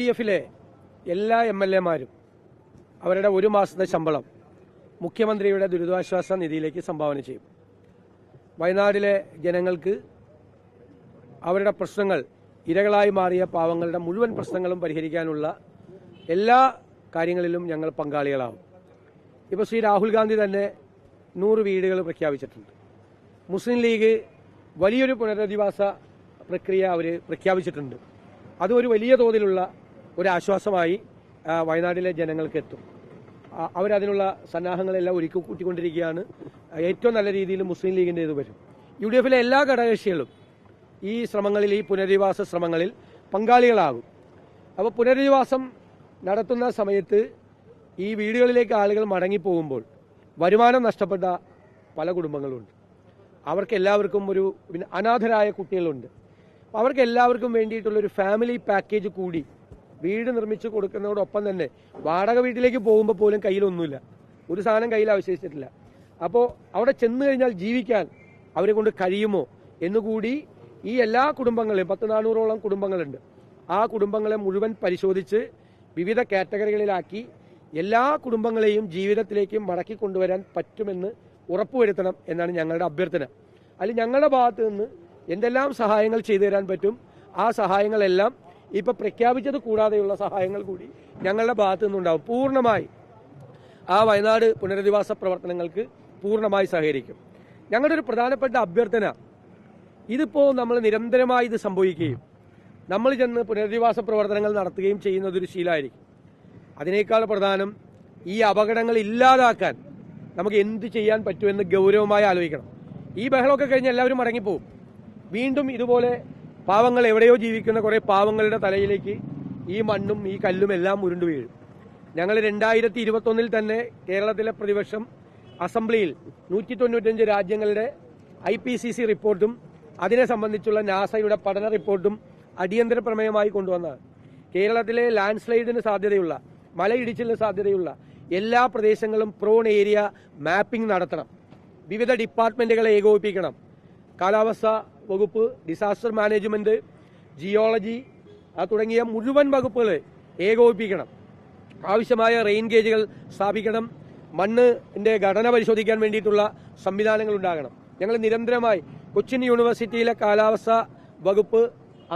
D എഫിലെ എല്ലാ M L എമാരും അവരുടെ ഒരു മാസത്തെ ശമ്പളം മുഖ്യമന്ത്രിയുടെ ദുരിതാശ്വാസ നിധിയിലേക്ക് സംഭാവന ചെയ്യും. വയനാടിലെ ജനങ്ങൾക്ക് അവരുടെ പ്രശ്നങ്ങൾ ഇരകളായി മാറിയ പാവങ്ങളുടെ മുഴുവൻ പ്രശ്നങ്ങളും പരിഹരിക്കാനുള്ള എല്ലാ കാര്യങ്ങളിലും ഞങ്ങൾ പങ്കാളികളാവും. ഇപ്പോൾ ശ്രീ രാഹുൽ ഗാന്ധി തന്നെ നൂറ് വീടുകൾ പ്രഖ്യാപിച്ചിട്ടുണ്ട്. മുസ്ലിം ലീഗ് വലിയൊരു പുനരധിവാസ പ്രക്രിയ അവർ പ്രഖ്യാപിച്ചിട്ടുണ്ട്. അത് ഒരു വലിയ തോതിലുള്ള ഒരു ആശ്വാസമായി ആ, വയനാട്ടിലെ ജനങ്ങൾക്ക് എത്തും. അവരതിനുള്ള സന്നാഹങ്ങളെല്ലാം ഒരുക്കി കൂട്ടിക്കൊണ്ടിരിക്കുകയാണ്. ഏറ്റവും നല്ല രീതിയിൽ മുസ്ലിം ലീഗിന്റെ ഇത് വരും. യു ഡി എഫിലെ എല്ലാ ഘടകകക്ഷികളും ഈ ശ്രമങ്ങളിൽ ഈ പുനരധിവാസ ശ്രമങ്ങളിൽ പങ്കാളികളാകും. അപ്പോൾ പുനരധിവാസം നടത്തുന്ന സമയത്ത് ഈ വീടുകളിലേക്ക് ആളുകൾ മടങ്ങിപ്പോകുമ്പോൾ വരുമാനം നഷ്ടപ്പെട്ട പല കുടുംബങ്ങളുണ്ട്. അവർക്ക് എല്ലാവർക്കും ഒരു അനാഥരായ കുട്ടികളുണ്ട്. അവർക്കെല്ലാവർക്കും വേണ്ടിയിട്ടുള്ളൊരു ഫാമിലി പാക്കേജ് കൂടി വീട് നിർമ്മിച്ച് കൊടുക്കുന്നതോടൊപ്പം തന്നെ വാടക വീട്ടിലേക്ക് പോകുമ്പോൾ പോലും കയ്യിലൊന്നുമില്ല. ഒരു സാധനം കയ്യിൽ അവശേഷിച്ചിട്ടില്ല. അപ്പോൾ അവിടെ ചെന്ന് കഴിഞ്ഞാൽ ജീവിക്കാൻ അവരെ കൊണ്ട് കഴിയുമോ എന്നുകൂടി ഈ എല്ലാ കുടുംബങ്ങളെയും പത്ത് നാനൂറോളം കുടുംബങ്ങളുണ്ട്. ആ കുടുംബങ്ങളെ മുഴുവൻ പരിശോധിച്ച് വിവിധ കാറ്റഗറികളിലാക്കി എല്ലാ കുടുംബങ്ങളെയും ജീവിതത്തിലേക്ക് മടക്കി കൊണ്ടുവരാൻ പറ്റുമെന്ന് ഉറപ്പുവരുത്തണം എന്നാണ് ഞങ്ങളുടെ അഭ്യർത്ഥന. അതിൽ ഞങ്ങളുടെ ഭാഗത്ത് നിന്ന് എന്തെല്ലാം സഹായങ്ങൾ ചെയ്തു തരാൻ പറ്റും ആ സഹായങ്ങളെല്ലാം ഇപ്പൊ പ്രഖ്യാപിച്ചത് കൂടാതെയുള്ള സഹായങ്ങൾ കൂടി ഞങ്ങളുടെ ഭാഗത്തു നിന്നുണ്ടാവും. പൂർണമായി ആ വയനാട് പുനരധിവാസ പ്രവർത്തനങ്ങൾക്ക് പൂർണമായി സഹകരിക്കും. ഞങ്ങളുടെ ഒരു പ്രധാനപ്പെട്ട അഭ്യർത്ഥന ഇതിപ്പോ നമ്മൾ നിരന്തരമായി ഇത് സംഭവിക്കുകയും നമ്മൾ ചെന്ന് പുനരധിവാസ പ്രവർത്തനങ്ങൾ നടത്തുകയും ചെയ്യുന്നതൊരു ശീലമായിരിക്കും. അതിനേക്കാൾ പ്രധാനം ഈ അപകടങ്ങൾ ഇല്ലാതാക്കാൻ നമുക്ക് എന്ത് ചെയ്യാൻ പറ്റുമെന്ന് ഗൗരവമായി ആലോചിക്കണം. ഈ ബഹളമൊക്കെ കഴിഞ്ഞ് എല്ലാവരും മടങ്ങിപ്പോവും. വീണ്ടും ഇതുപോലെ പാവങ്ങൾ എവിടെയോ ജീവിക്കുന്ന കുറേ പാവങ്ങളുടെ തലയിലേക്ക് ഈ മണ്ണും ഈ കല്ലും എല്ലാം ഉരുണ്ടു വീഴും. ഞങ്ങൾ രണ്ടായിരത്തി ഇരുപത്തൊന്നിൽ തന്നെ കേരളത്തിലെ പ്രതിപക്ഷം അസംബ്ലിയിൽ നൂറ്റി തൊണ്ണൂറ്റഞ്ച് രാജ്യങ്ങളുടെ ഐ പി സി സി റിപ്പോർട്ടും അതിനെ സംബന്ധിച്ചുള്ള നാസയുടെ പഠന റിപ്പോർട്ടും അടിയന്തര പ്രമേയമായി കൊണ്ടുവന്നതാണ്. കേരളത്തിലെ ലാൻഡ് സ്ലൈഡിന് സാധ്യതയുള്ള മലയിടിച്ചിലിന് സാധ്യതയുള്ള എല്ലാ പ്രദേശങ്ങളും പ്രോൺ ഏരിയ മാപ്പിംഗ് നടത്തണം. വിവിധ ഡിപ്പാർട്ട്മെന്റുകളെ ഏകോപിപ്പിക്കണം. കാലാവസ്ഥ വകുപ്പ് ഡിസാസ്റ്റർ മാനേജ്മെന്റ് ജിയോളജി തുടങ്ങിയ മുഴുവൻ വകുപ്പുകൾ ഏകോപിപ്പിക്കണം. ആവശ്യമായ റെയിൻ ഗേജുകൾ സ്ഥാപിക്കണം. മണ്ണിന്റെ ഘടന പരിശോധിക്കാൻ വേണ്ടിയിട്ടുള്ള സംവിധാനങ്ങൾ ഉണ്ടാകണം. ഞങ്ങൾ നിരന്തരമായി കൊച്ചിൻ യൂണിവേഴ്സിറ്റിയിലെ കാലാവസ്ഥ വകുപ്പ്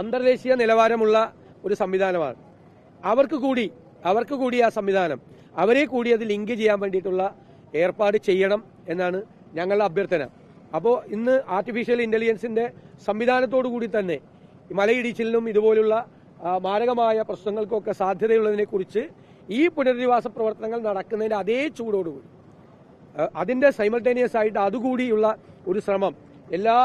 അന്തർദേശീയ നിലവാരമുള്ള ഒരു സംവിധാനമാണ്. അവർക്ക് കൂടി അവർക്ക് കൂടി ആ സംവിധാനം അവരെ കൂടി അത് ലിങ്ക് ചെയ്യാൻ വേണ്ടിയിട്ടുള്ള ഏർപ്പാട് ചെയ്യണം എന്നാണ് ഞങ്ങളുടെ അഭ്യർത്ഥന. അപ്പോൾ ഇന്ന് ആർട്ടിഫിഷ്യൽ ഇന്റലിജൻസിന്റെ സംവിധാനത്തോടു കൂടി തന്നെ മലയിടിച്ചിലിനും ഇതുപോലുള്ള മാരകമായ പ്രശ്നങ്ങൾക്കൊക്കെ സാധ്യതയുള്ളതിനെ കുറിച്ച് ഈ പുനരധിവാസ പ്രവർത്തനങ്ങൾ നടക്കുന്നതിന്റെ അതേ ചൂടോടുകൂടി. അതിന്റെ സൈമൾട്ടേനിയസ് ആയിട്ട് അതുകൂടിയുള്ള ഒരു ശ്രമം എല്ലാ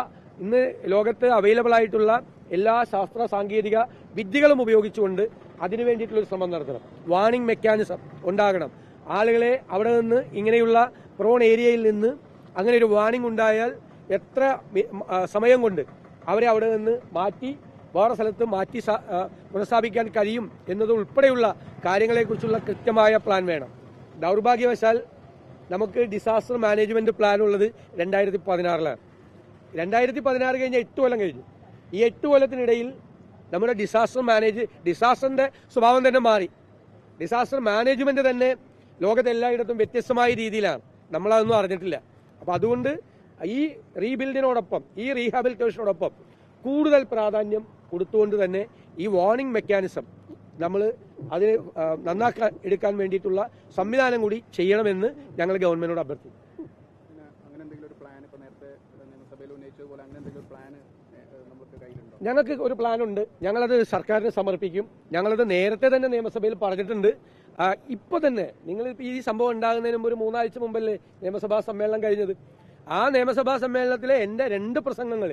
ഇന്ന് ലോകത്ത് അവൈലബിൾ ആയിട്ടുള്ള എല്ലാ ശാസ്ത്ര സാങ്കേതിക വിദ്യകളും ഉപയോഗിച്ചുകൊണ്ട് അതിനു വേണ്ടിയിട്ടുള്ള ഒരു ശ്രമം നടത്തണം. വാണിംഗ് മെക്കാനിസം ഉണ്ടാകണം. ആളുകളെ അവിടെ നിന്ന് ഇങ്ങനെയുള്ള പ്രോൺ ഏരിയയിൽ നിന്ന് അങ്ങനെ ഒരു വാണിംഗ് ഉണ്ടായാൽ എത്ര സമയം കൊണ്ട് അവരെ അവിടെ നിന്ന് മാറ്റി വേറെ സ്ഥലത്ത് മാറ്റി പുനഃസ്ഥാപിക്കാൻ കഴിയും എന്നത് ഉൾപ്പെടെയുള്ള കാര്യങ്ങളെക്കുറിച്ചുള്ള കൃത്യമായ പ്ലാൻ വേണം. ദൗർഭാഗ്യവശാൽ നമുക്ക് ഡിസാസ്റ്റർ മാനേജ്മെന്റ് പ്ലാൻ ഉള്ളത് രണ്ടായിരത്തി പതിനാറിലാണ് രണ്ടായിരത്തി പതിനാറ് കഴിഞ്ഞ എട്ട് കൊല്ലം കഴിഞ്ഞു. ഈ എട്ട് കൊല്ലത്തിനിടയിൽ നമ്മുടെ ഡിസാസ്റ്റർ മാനേജ് ഡിസാസ്റ്ററിന്റെ സ്വഭാവം തന്നെ മാറി. ഡിസാസ്റ്റർ മാനേജ്മെന്റ് തന്നെ ലോകത്തെല്ലായിടത്തും വ്യത്യസ്തമായ രീതിയിലാണ്. നമ്മളതൊന്നും അറിഞ്ഞിട്ടില്ല. അപ്പൊ അതുകൊണ്ട് ഈ റീബിൽഡിനോടൊപ്പം ഈ റീഹാബിലിറ്റേഷനോടൊപ്പം കൂടുതൽ പ്രാധാന്യം കൊടുത്തുകൊണ്ട് തന്നെ ഈ വാർണിംഗ് മെക്കാനിസം നമ്മൾ അതിന് നന്നാക്കാൻ എടുക്കാൻ വേണ്ടിയിട്ടുള്ള സംവിധാനം കൂടി ചെയ്യണമെന്ന് ഞങ്ങൾ ഗവൺമെന്റിനോട് അഭ്യർത്ഥിക്കും ഞങ്ങൾക്ക് ഒരു പ്ലാനുണ്ട് ഞങ്ങളത് സർക്കാരിന് സമർപ്പിക്കും. ഞങ്ങളത് നേരത്തെ തന്നെ നിയമസഭയിൽ പറഞ്ഞിട്ടുണ്ട്. ഇപ്പൊ തന്നെ നിങ്ങൾ ഈ സംഭവം ഉണ്ടാകുന്നതിന് മുമ്പ് ഒരു മൂന്നാഴ്ച മുമ്പല്ലേ നിയമസഭാ സമ്മേളനം കഴിഞ്ഞത്? ആ നിയമസഭാ സമ്മേളനത്തിലെ എന്റെ രണ്ട് പ്രസംഗങ്ങൾ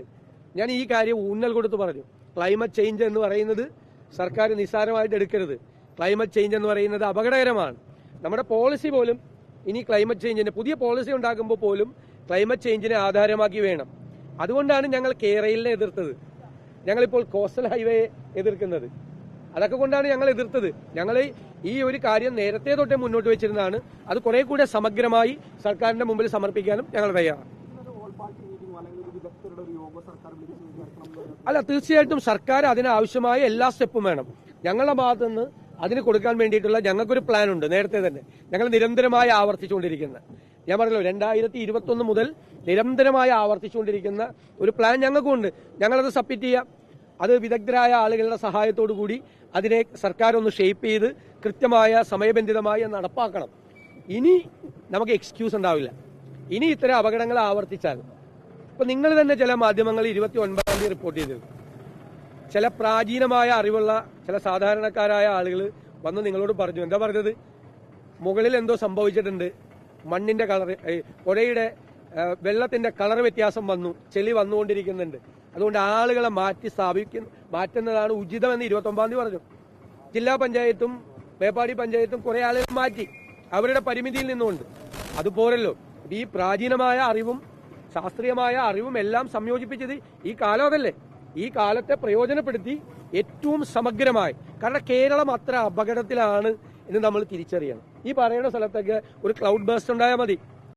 ഞാൻ ഈ കാര്യം ഊന്നൽ കൊടുത്ത് പറഞ്ഞു. ക്ലൈമറ്റ് ചേഞ്ച് എന്ന് പറയുന്നത് സർക്കാർ നിസ്സാരമായിട്ട് എടുക്കരുത്. ക്ലൈമറ്റ് ചേഞ്ച് എന്ന് പറയുന്നത് അപകടകരമാണ്. നമ്മുടെ പോളിസി പോലും ഇനി ക്ലൈമറ്റ് ചേഞ്ചിന്റെ പുതിയ പോളിസി ഉണ്ടാക്കുമ്പോൾ പോലും ക്ലൈമറ്റ് ചേഞ്ചിനെ ആധാരമാക്കി വേണം. അതുകൊണ്ടാണ് ഞങ്ങൾ കേരളിനെ എതിർത്തത്. ഞങ്ങളിപ്പോൾ കോസ്റ്റൽ ഹൈവേയെ എതിർക്കുന്നത്. അതൊക്കെ കൊണ്ടാണ് ഞങ്ങൾ എതിർത്തത്. ഞങ്ങൾ ഈ ഒരു കാര്യം നേരത്തെ തൊട്ടേ മുന്നോട്ട് വെച്ചിരുന്നതാണ്. അത് കുറെ കൂടെ സമഗ്രമായി സർക്കാരിന്റെ മുമ്പിൽ സമർപ്പിക്കാനും ഞങ്ങൾ തയ്യാറാണ്. അല്ല തീർച്ചയായിട്ടും സർക്കാർ അതിനാവശ്യമായ എല്ലാ സ്റ്റെപ്പും വേണം. ഞങ്ങളുടെ ഭാഗത്തു നിന്ന് അതിന് കൊടുക്കാൻ വേണ്ടിയിട്ടുള്ള ഞങ്ങൾക്കൊരു പ്ലാൻ ഉണ്ട് നേരത്തെ തന്നെ. ഞങ്ങൾ നിരന്തരമായി ആവർത്തിച്ചുകൊണ്ടിരിക്കുന്ന ഞാൻ പറഞ്ഞല്ലോ രണ്ടായിരത്തി ഇരുപത്തൊന്ന് മുതൽ നിരന്തരമായി ആവർത്തിച്ചുകൊണ്ടിരിക്കുന്ന ഒരു പ്ലാൻ ഞങ്ങൾക്കുണ്ട്. ഞങ്ങളത് സബ്മിറ്റ് ചെയ്യാം. അത് വിദഗ്ധരായ ആളുകളുടെ സഹായത്തോടു കൂടി അതിനെ സർക്കാർ ഒന്ന് ഷേപ്പ് ചെയ്ത് കൃത്യമായ സമയബന്ധിതമായി നടപ്പാക്കണം. ഇനി നമുക്ക് എക്സ്ക്യൂസ് ഉണ്ടാവില്ല. ഇനി ഇത്തരം അപകടങ്ങൾ ആവർത്തിച്ചാൽ. ഇപ്പൊ നിങ്ങൾ തന്നെ ചില മാധ്യമങ്ങൾ ഇരുപത്തി ഒൻപതാം തീയതി റിപ്പോർട്ട് ചെയ്തിരുന്നു. ചില പ്രാചീനമായ അറിവുള്ള ചില സാധാരണക്കാരായ ആളുകൾ വന്ന് നിങ്ങളോട് പറഞ്ഞു. എന്താ പറഞ്ഞത്? മുകളിൽ എന്തോ സംഭവിച്ചിട്ടുണ്ട്. മണ്ണിന്റെ കളർ പുഴയുടെ വെള്ളത്തിന്റെ കളർ വ്യത്യാസം വന്നു. ചെളി വന്നുകൊണ്ടിരിക്കുന്നുണ്ട്. അതുകൊണ്ട് ആളുകളെ മാറ്റി സ്ഥാപിക്കുന്ന മാറ്റുന്നതാണ് ഉചിതമെന്ന് ഇരുപത്തി ഒമ്പതാം തീയതി പറഞ്ഞു. ജില്ലാ പഞ്ചായത്തും മേപ്പാടി പഞ്ചായത്തും കുറെ ആളുകൾ മാറ്റി അവരുടെ പരിമിതിയിൽ നിന്നുകൊണ്ട്. അതുപോലല്ലോ ഈ പ്രാചീനമായ അറിവും ശാസ്ത്രീയമായ അറിവും എല്ലാം സംയോജിപ്പിച്ചത് ഈ കാലം അതല്ലേ? ഈ കാലത്തെ പ്രയോജനപ്പെടുത്തി ഏറ്റവും സമഗ്രമായി. കാരണം കേരളം അത്ര അപകടത്തിലാണ് എന്ന് നമ്മൾ തിരിച്ചറിയണം. ഈ പറയുന്ന സ്ഥലത്തൊക്കെ ഒരു ക്ലൗഡ് ബേസ്റ്റ് ഉണ്ടായാൽ മതി.